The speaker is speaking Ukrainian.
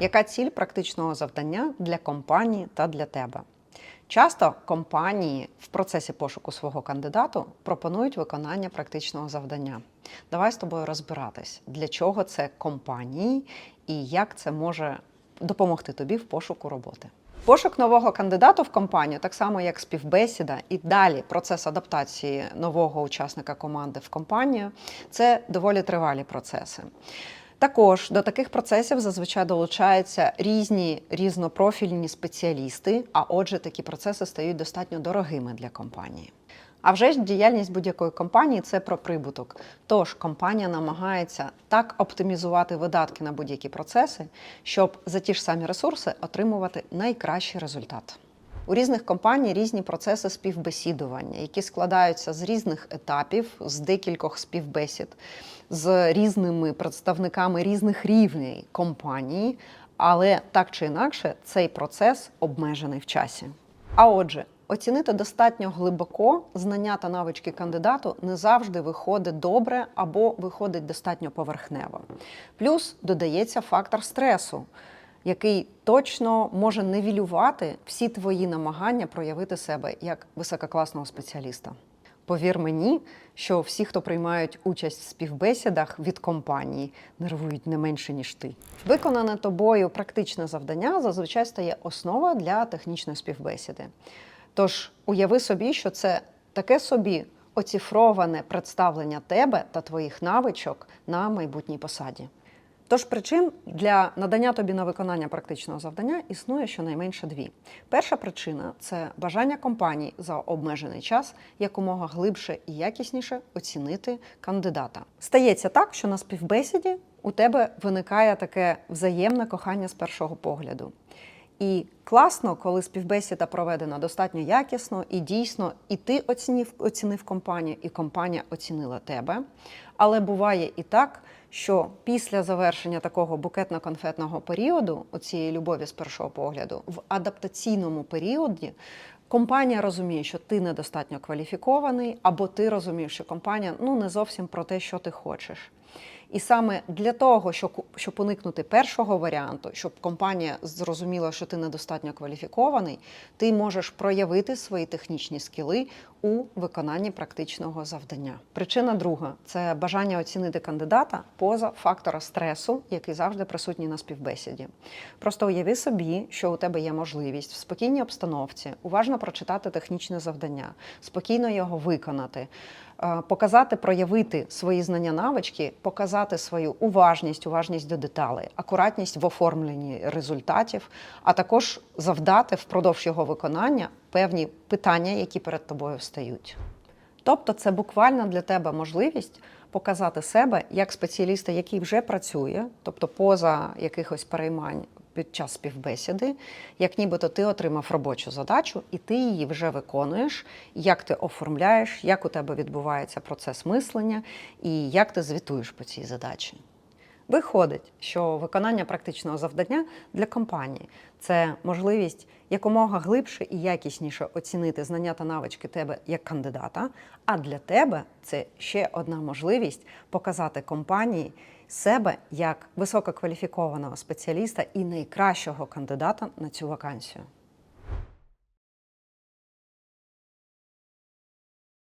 Яка ціль практичного завдання для компанії та для тебе? Часто компанії в процесі пошуку свого кандидату пропонують виконання практичного завдання. Давай з тобою розбиратись, для чого це компанії і як це може допомогти тобі в пошуку роботи. Пошук нового кандидату в компанію, так само як співбесіда, і далі процес адаптації нового учасника команди в компанію це доволі тривалі процеси. Також до таких процесів зазвичай долучаються різні різнопрофільні спеціалісти, а отже, такі процеси стають достатньо дорогими для компанії. А вже ж діяльність будь-якої компанії це про прибуток. Тож компанія намагається так оптимізувати видатки на будь-які процеси, щоб за ті ж самі ресурси отримувати найкращий результат. У різних компаній різні процеси співбесідування, які складаються з різних етапів, з декількох співбесід, з різними представниками різних рівней компанії, але так чи інакше цей процес обмежений в часі. А отже, оцінити достатньо глибоко знання та навички кандидату не завжди виходить добре або виходить достатньо поверхнево. Плюс додається фактор стресу який точно може невілювати всі твої намагання проявити себе як висококласного спеціаліста. Повір мені, що всі, хто приймають участь в співбесідах від компанії, нервують не менше ніж ти. Виконане тобою практичне завдання зазвичай стає основою для технічної співбесіди. Тож уяви собі, що це таке собі оцифроване представлення тебе та твоїх навичок на майбутній посаді. Тож причин для надання тобі на виконання практичного завдання існує щонайменше дві. Перша причина це бажання компанії за обмежений час якомога глибше і якісніше оцінити кандидата. Стається так, що на співбесіді у тебе виникає таке взаємне кохання з першого погляду. І класно, коли співбесіда проведена достатньо якісно і дійсно, і ти оцінив, оцінив компанію, і компанія оцінила тебе. Але буває і так, що після завершення такого букетно-конфетного періоду, оцієї любові з першого погляду, в адаптаційному періоді. Компанія розуміє, що ти недостатньо кваліфікований, або ти розумієш, що компанія ну не зовсім про те, що ти хочеш. І саме для того, щоб уникнути першого варіанту, щоб компанія зрозуміла, що ти недостатньо кваліфікований, ти можеш проявити свої технічні скіли у виконанні практичного завдання. Причина друга це бажання оцінити кандидата поза фактора стресу, який завжди присутній на співбесіді. Просто уяви собі, що у тебе є можливість в спокійній обстановці уважно прочитати технічне завдання, спокійно його виконати. Е, показати, проявити свої знання навички, показати свою уважність, уважність до деталей, акуратність в оформленні результатів, а також завдати впродовж його виконання певні питання, які перед тобою встають. Тобто, це буквально для тебе можливість показати себе як спеціаліста, який вже працює, тобто поза якихось переймань під час співбесіди, як нібито ти отримав робочу задачу, і ти її вже виконуєш, як ти оформляєш, як у тебе відбувається процес мислення і як ти звітуєш по цій задачі. Виходить, що виконання практичного завдання для компанії це можливість якомога глибше і якісніше оцінити знання та навички тебе як кандидата. А для тебе це ще одна можливість показати компанії себе як висококваліфікованого спеціаліста і найкращого кандидата на цю вакансію.